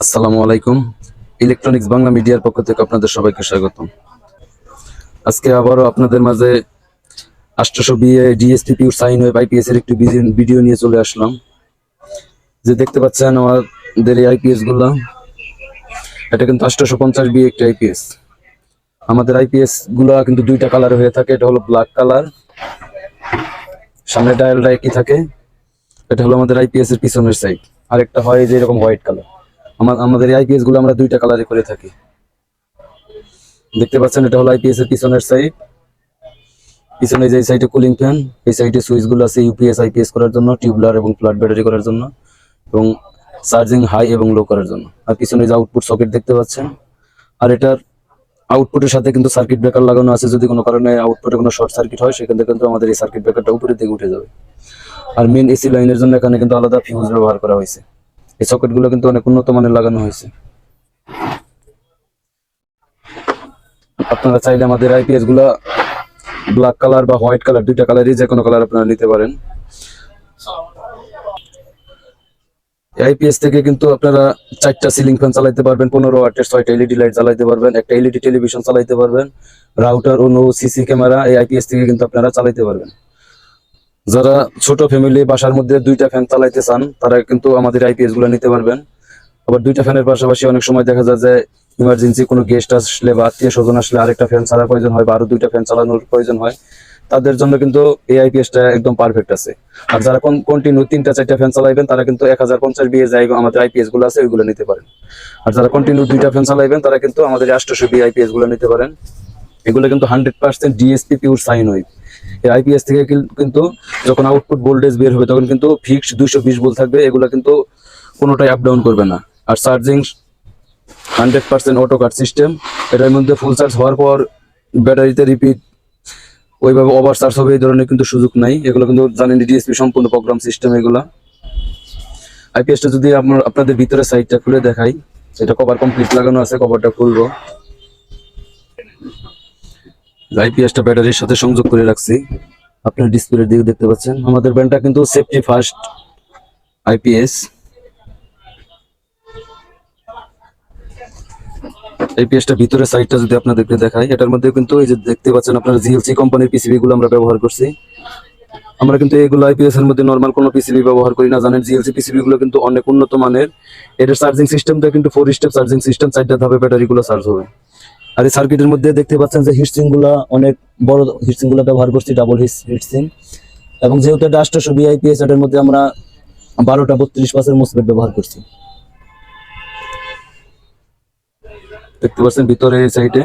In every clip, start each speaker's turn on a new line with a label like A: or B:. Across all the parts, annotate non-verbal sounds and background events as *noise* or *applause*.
A: আসসালামু আলাইকুম। ইলেকট্রনিক্স বাংলা মিডিয়ার পক্ষ থেকে আপনাদের সবাইকে স্বাগতম। আজকে আবারও আপনাদের মাঝে আষ্টশো VA DSP sine wave IPS এর একটি ভিডিও- ভিডিও নিয়ে চলে আসলাম। যে দেখতে পাচ্ছেন আমাদের এই আইপিএসগুলা, এটা কিন্তু আষ্টশো পঞ্চাশ বিএ একটি আইপিএস আমাদের আইপিএসগুলা কিন্তু দুইটা কালার হয়ে থাকে, এটা হলো ব্ল্যাক কালার সামনে ডায়ালটা একই থাকে, এটা হলো আমাদের আইপিএস এর পিছনের সাইড আরেকটা হয় যে এরকম হোয়াইট কালার আমাদের আইপিএসগুলো আমরা দুইটা কালারে করে থাকি। দেখতে পাচ্ছেন, এটা হলো আইপিএস এর পিছনের সাইড পিছনে যে সাইডে কুলিং ফ্যান এই সাইডে সুইচগুলো আছে ইউপিএস আইপিএস করার জন্য টিউবলার এবং ফ্ল্যাট ব্যাটারি করার জন্য এবং চার্জিং হাই এবং লো করার জন্য। আর পিছনে যে আউটপুট সকেট দেখতে পাচ্ছেন, আর এটার আউটপুটের সাথে কিন্তু সার্কিট ব্রেকার লাগানো আছে। যদি কোনো কারণে আউটপুটে কোনো শর্ট সার্কিট হয়, সেখান থেকে কিন্তু আমাদের এই সার্কিট ব্রেকারটা উপরের দিকে উঠে যাবে। আর মেন এসি লাইনের জন্য এখানে কিন্তু আলাদা ফিউজ ব্যবহার করা হয়েছে। এই সকেটগুলো কিন্তু অনেক উন্নত মানের লাগানো হয়েছে। আপনারা চাইলে আমাদের আইপিএসগুলা ব্ল্যাক কালার বা হোয়াইট কালার দুইটা কালারই যে কোনো কালার আপনারা নিতে পারেন। আইপিএস থেকে কিন্তু আপনারা চারটা সিলিং ফ্যান চালাইতে পারবেন, পনেরো ওয়াটের ছয়টা এলইডি লাইট চালাইতে পারবেন, একটা এলইডি টেলিভিশন চালাইতে পারবেন রাউটার ও নো সিসি ক্যামেরা এই আইপিএস থেকে কিন্তু আপনারা চালাইতে পারবেন। যারা ছোট ফ্যামিলি বাসার মধ্যে দুইটা ফ্যান চালাইতে চান, তারা কিন্তু আমাদের আইপিএসগুলো নিতে পারবেন। আবার দুইটা ফ্যানের পাশাপাশি অনেক সময় দেখা যায় যে ইমার্জেন্সি কোনো গেস্ট আসলে বা আত্মীয় স্বজন আসলে আরেকটা ফ্যান ছাড়ার প্রয়োজন হয় বা আরও দুইটা ফ্যান চালানোর প্রয়োজন হয়। তাদের জন্য কিন্তু এই আইপিএসটা একদম পারফেক্ট আছে। আর যারা কন্টিনিউ তিনটা, চারটা ফ্যান চালাইবেন, তারা কিন্তু এক হাজার পঞ্চাশ বিয়ে যায় আমাদের আইপিএসগুলো আছে, ওইগুলো নিতে পারেন। আর যারা কন্টিনিউ দুইটা ফ্যান চালাইবেন, তারা কিন্তু আমাদের আষ্টশো বি আইপিএসগুলো নিতে পারেন। এগুলো কিন্তু hundred percent DSP pure sine wave এই আইপিএস থেকে কিন্তু যখন আউটপুট ভোল্টেজ বের হবে, তখন কিন্তু ফিক্সড দুইশো বিশ ভোল্ট থাকবে, এগুলো কিন্তু কোনোটাই আপ ডাউন করবে না। আর charging hundred percent auto cut system এটার মধ্যে ফুল চার্জ হওয়ার পর ব্যাটারিতে রিপিট ওইভাবে ওভার চার্জ হবে, এই ধরনের কিন্তু সুযোগ নাই। এগুলো কিন্তু জানেন ডিএসপি সম্পূর্ণ প্রোগ্রাম সিস্টেম এগুলা। আইপিএসটা যদি আপনার, আপনাদের ভিতরে সাইডটা খুলে দেখাই, এটা কভার কমপ্লিট লাগানো আছে কভারটা খুলবো। আইপিএসটা ব্যাটারির সাথে সংযোগ করে রাখছি, আপনার ডিসপ্লের দিকে দেখতে পাচ্ছেন। আমাদের ব্যান্ডটা কিন্তু সেফটি ফার্স্ট আইপিএস আইপিএসটা ভিতরে সাইডটা যদি আপনাদেরকে দেখাই, এটার মধ্যে কিন্তু এই যে দেখতে পাচ্ছেন আপনারা জিএলসি কোম্পানির পিসিবি গুলো আমরা ব্যবহার করছি। আমরা কিন্তু এগুলো আইপিএস এর মধ্যে নর্মাল কোনো পিসিবি ব্যবহার করি না, জানেন জিএলসি পিসিবি গুলো কিন্তু অনেক উন্নত মানের। এটার চার্জিং সিস্টেমটা কিন্তু ফোর স্টেপ চার্জিং সিস্টেম চারটা ধাপে ব্যাটারি গুলো চার্জ হবে। আর এই সার্কিটের মধ্যে দেখতে পাচ্ছেন যে হিটসিংগুলা অনেক বড় হিটসিংগুলো ব্যবহার করছি ডাবল হিটসিং এবং যেহেতু এটা আষ্টশো বিআইপিএস এটার মধ্যে আমরা বারোটা বত্রিশ পাঁচের মোসপেট ব্যবহার করছি। দেখতে পাচ্ছেন ভিতরে, এই সাইডে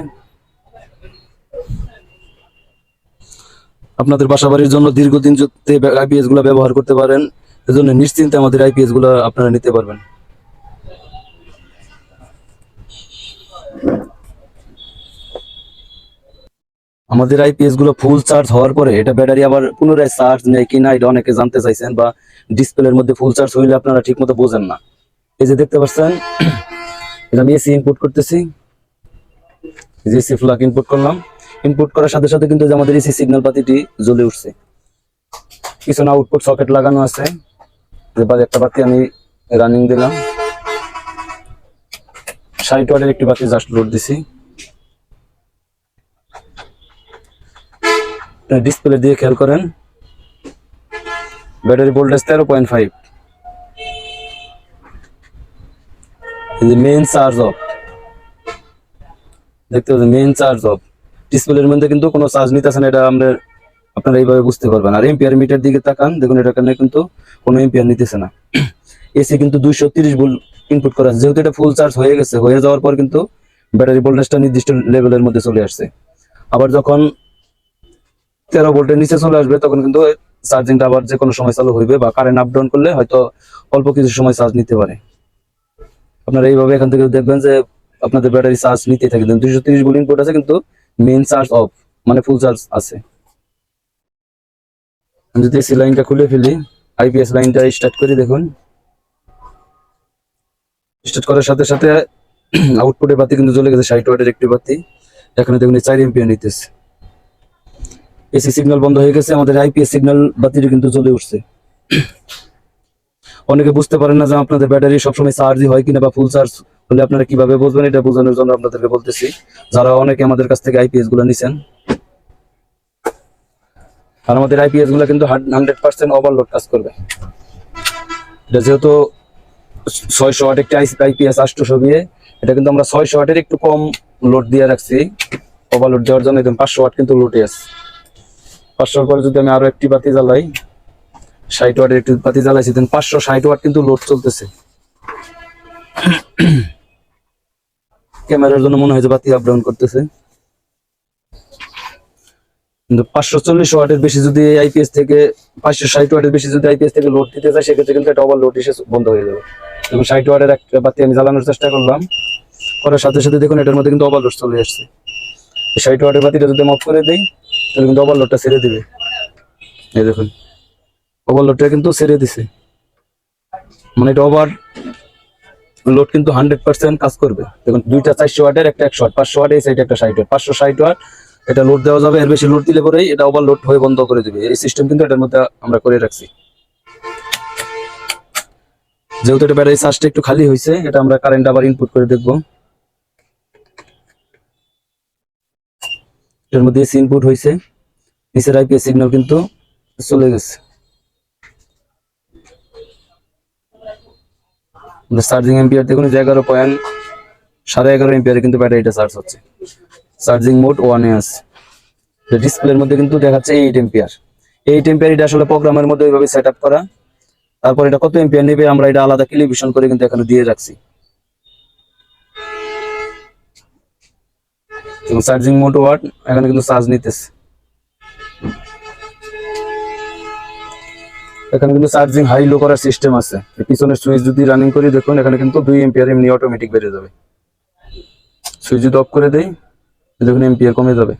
A: আপনাদের বাসা বাড়ির জন্য দীর্ঘদিন আইপিএসগুলো ব্যবহার করতে পারেন। এজন্য নিশ্চিন্তে আমাদের আইপিএসগুলো আপনারা নিতে পারবেন। আমাদের আইপিএসগুলো ফুল চার্জ হওয়ার পরে এটা ব্যাটারি আবার পুনরায় চার্জ নেয় কিনা এটা অনেকে জানতে চাইছেন বা ডিসপ্লের মধ্যে ফুল চার্জ হইলে আপনারা ঠিক মতো বোঝেন না। এই যে দেখতে পাচ্ছেন, এটা আমি এসি ইনপুট করতেছি। যে এসি ফ্লাগ ইনপুট করলাম। ইনপুট করার সাথে সাথে কিন্তু আমাদের এসি সিগন্যাল বাতিটি জ্বলে উঠছে। পিছনে আউটপুট সকেট লাগানো আছে। এবার একটা বাতি আমি রানিং দিলাম। ষাট ওয়াটের একটি বাতি জাস্ট লোড দিছি। ডিসপ্লে দিয়ে খেয়াল করেন। ব্যাটারি ভোল্টেজ তেরো point five main charge off দেখতে পাচ্ছেন মেইন চার্জ অফ ডিসপ্লের মধ্যে কিন্তু কোনো চার্জ নিতেছে না, এটা আমরা আপনারা এইভাবে বুঝতে পারবেন। আর এম্পিয়ার মিটার দিকে তাকান, দেখুন এটা কারণে কিন্তু কোনো এম্পিয়ার নিতেছে না। এসি কিন্তু দুইশো তিরিশ ভোল্ট ইনপুট করা যেহেতু এটা ফুল চার্জ হয়ে গেছে, হয়ে যাওয়ার পর কিন্তু ব্যাটারি ভোল্টেজটা নির্দিষ্ট লেভেলের মধ্যে চলে আসছে। আবার যখন তেরো ভোল্টের নিচে চলে আসবে, তখন কিন্তু চার্জিংটা আবার যে কোনো সময় চালু হইবে বা কারেন্ট আপ ডাউন করলে হয়তো অল্প কিছু সময় চার্জ নিতে পারে। আপনারা এইভাবে এখান থেকে দেখবেন যে আপনাদের ব্যাটারি চার্জ নিতে থাকে। দুইশো তিরিশ ভোল্ট ইনপুট আছে কিন্তু মেইন চার্জ অফ মানে ফুল চার্জ আছে। যদি এসি লাইনটা খুলে ফেলি আইপিএস লাইনটা স্টার্ট করি, দেখুন। স্টার্ট করার সাথে সাথে আউটপুটের বাতি কিন্তু চলে গেছে, ষাট ওয়াটের একটি বাতি। এখানে দেখুন চার এম্পিয়ার নিতেছে। এসি সিগন্যাল বন্ধ হয়ে গেছে, আমাদের আইপিএস সিগন্যাল বাতিটা কিন্তু চলে উঠছে। অনেকে বুঝতে পারেন না যে আপনাদের ব্যাটারি সবসময় চার্জই হয় কিনা বা ফুল চার্জ হলে আপনারা কীভাবে বুঝবেন, এটা বোঝানোর জন্য আপনাদেরকে বলতেছি। যারা অনেকে আমাদের কাছ থেকে আইপিএসগুলো নিছেন, আর আমাদের আইপিএসগুলো কিন্তু হান্ড্রেড পার্সেন্ট ওভারলোড কাজ করবে। এটা যেহেতু ছয়শো ওয়াট একটা আইপিএস আটশোশো দিয়ে এটা কিন্তু আমরা ছয়শো ওয়াটের একটু কম লোড দিয়ে রাখছি। ওভারলোড দেওয়ার জন্য একদম পাঁচশো ওয়াট কিন্তু লোডে আছে। পাঁচশোর পরে যদি আমি আরও একটি বাতি জ্বালাই, ষাট ওয়াটের একটি বাতি জ্বালাইছি দেন পাঁচশো ষাট ওয়াট কিন্তু লোড চলতেছে। ক্যামেরার জন্য মনে হয় যে বাতি আপ ডাউন করতেছে। কিন্তু পাঁচশো চল্লিশ ওয়াটের বেশি যদি আইপিএস থেকে, পাঁচশো ষাট ওয়াটের বেশি যদি আইপিএস থেকে লোড দিতে চাই সেক্ষেত্রে কিন্তু এটা ওভার লোড এসে বন্ধ হয়ে যাবে। এবং ষাট ওয়াটের একটা বাতি আমি জ্বালানোর চেষ্টা করলাম, করার সাথে সাথে দেখুন এটার মধ্যে কিন্তু ওভার লোড চলে আসছে। ষাট ওয়াটের বাতিটা যদি অফ করে দেই তাহলে কিন্তু ওভারলোডটা ছেড়ে দিবে। এই দেখুন ওভারলোডটা কিন্তু ছেড়ে দিছে। মানে এটা ওভার লোড কিন্তু হান্ড্রেড পার্সেন্ট কাজ করবে। দেখুন, দুইটা চারশো ওয়াটের একটা একশো পাঁচশো ওয়াট এই সাইডে একটা ষাট পাঁচশো ষাট ওয়াট, এটা লোড দেওয়া যাবে। এর বেশি লোড দিলে পরেই এটা ওভারলোড হয়ে বন্ধ করে দিবে। এই সিস্টেম কিন্তু এটার মধ্যে আমরা করে রাখছি। যেহেতু এটা ব্যাটারি চার্জটা একটু খালি হয়েছে এটা আমরা কারেন্ট আবার ইনপুট করে দেখব। এর মধ্যে এসি ইনপুট হয়েছে নিচের আইপিএস সিগন্যাল কিন্তু চলে গেছে। চার্জিং এম্পিয়ার দেখুন, যে এগারো পয়েন্ট সাড়ে এগারো এম্পিয়ারে কিন্তু ব্যাটারিটা চার্জ হচ্ছে। চার্জিং মোড ওয়ানে আছে। ডিসপ্লের মধ্যে কিন্তু দেখাচ্ছে এইট এম্পিয়ার এইট এম্পিয়ার এটা আসলে প্রোগ্রামের মধ্যে ওইভাবে সেট করা। তারপর এটা কত এম্পিয়ার নেবে, আমরা এটা আলাদা টেলিভিশন করে কিন্তু এখানে দিয়ে রাখছি। এবং চার্জিং মোড ওয়াট এখানে কিন্তু চার্জ নিতেছে। এখানে কিন্তু চার্জিং হাই লো করার সিস্টেম আছে। পিছনের সুইচ যদি রানিং করি, দেখুন, এখানে কিন্তু দুই এম্পিয়ার এমনি অটোমেটিক বেড়ে যাবে। সুইচ যদি অফ করে দেই, দেখুন এম্পিয়ার কমে যাবে।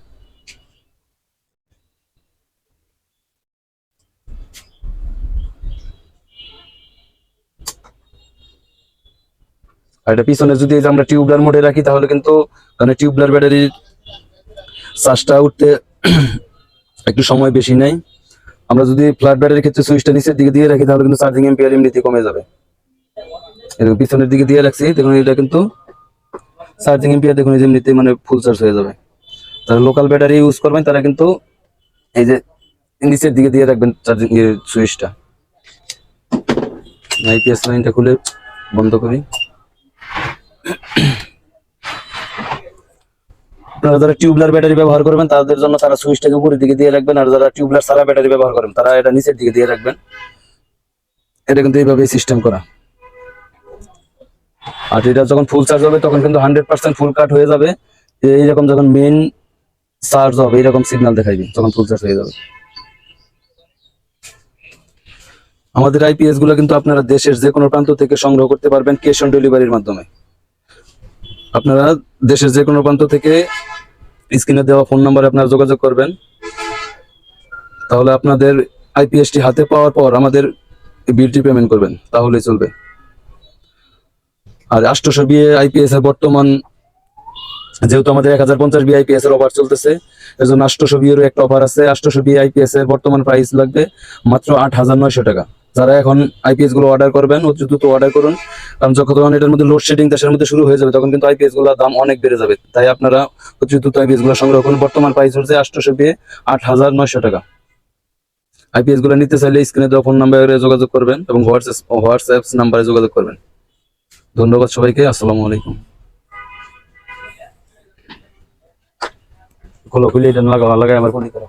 A: আর এটা পিছনে যদি আমরা টিউবলার মোডে রাখি, তাহলে কিন্তু মানে টিউবলার ব্যাটারির চার্জটা উঠতে *clears throat* একটু সময় বেশি নেই। আমরা যদি ফ্ল্যাট ব্যাটারির ক্ষেত্রে সুইচটা নিচের দিকে দিয়ে রাখি, তাহলে কিন্তু চার্জিং এম্পিয়ার এমনিতে কমে যাবে। এরকম পিছনের দিকে দিয়ে রাখছি, দেখুন এটা কিন্তু চার্জিং এম্পিয়ার দেখুন এমনিতে মানে ফুল চার্জ হয়ে যাবে। যারা লোকাল ব্যাটারি ইউজ করবেন, তারা কিন্তু এই যে নিচের দিকে দিয়ে রাখবেন চার্জিং সুইচটা আইপিএস লাইনটা খুলে বন্ধ করি। *clears throat* আপনারা যারা টিউবলার ব্যাটারি ব্যবহার করবেন, তাদের জন্য তারা সুইচটাকে উপরের দিকে দিয়ে রাখবেন, আর যারা টিউবলার সারা ব্যাটারি ব্যবহার করেন, তারা এটা নিচের দিকে দিয়ে রাখবেন। এটা কিন্তু এইভাবে সিস্টেম করা। আর এটা যখন ফুল চার্জ হবে, তখন কিন্তু হান্ড্রেড পার্সেন্ট ফুল কাট হয়ে যাবে। এইরকম যখন মেন চার্জ হবে, এইরকম সিগন্যাল দেখাইবে, তখন ফুল চার্জ হয়ে যাবে। আমাদের আইপিএসগুলো কিন্তু আপনারা দেশের যে কোনো প্রান্ত থেকে সংগ্রহ করতে পারবেন ক্যাশ অন ডেলিভারির মাধ্যমে। আপনারা দেশের যে কোনো প্রান্ত থেকে স্ক্রিনে দেওয়া ফোন নাম্বারে আপনারা যোগাযোগ করবেন। তাহলে আপনাদের আইপিএসটি হাতে পাওয়ার পর আমাদের বিলটি পেমেন্ট করবেন। তাহলেই চলবে। আর আষ্টশো বিয়ে আইপিএস এর বর্তমান, যেহেতু আমাদের এক হাজার পঞ্চাশ বিয়ে আইপিএস এর অফার চলতেছে এর জন্য আষ্টশো বিয়েরও একটা অফার আছে। আষ্টশো বিয়ে আইপিএস এর বর্তমান প্রাইস লাগবে মাত্র আট হাজার নয়শো টাকা। যারা এখন আইপিএসগুলো অর্ডার করবেন, অতি দ্রুত অর্ডার করুন। কারণ যখন এটার মধ্যে লোডশেডিং দেশের মধ্যে শুরু হয়ে যাবে, তখন কিন্তু আইপিএসগুলোর দাম অনেক বেড়ে যাবে। তাই আপনারা অতি দ্রুত আইপিএসগুলো সংগ্রহ করুন। বর্তমান প্রাইস হচ্ছে আটশোশো বিয়ে আট হাজার নয়শো টাকা। আইপিএসগুলো নিতে চাইলে স্ক্রিনে দেওয়া ফোন নাম্বারে যোগাযোগ করবেন এবং হোয়াটসঅ্যাপ হোয়াটসঅ্যাপ নাম্বারে যোগাযোগ করবেন। ধন্যবাদ সবাইকে, আসসালামু আলাইকুম। খোলো, খুলে এটা লাগা লাগাই আমার ফোনে করো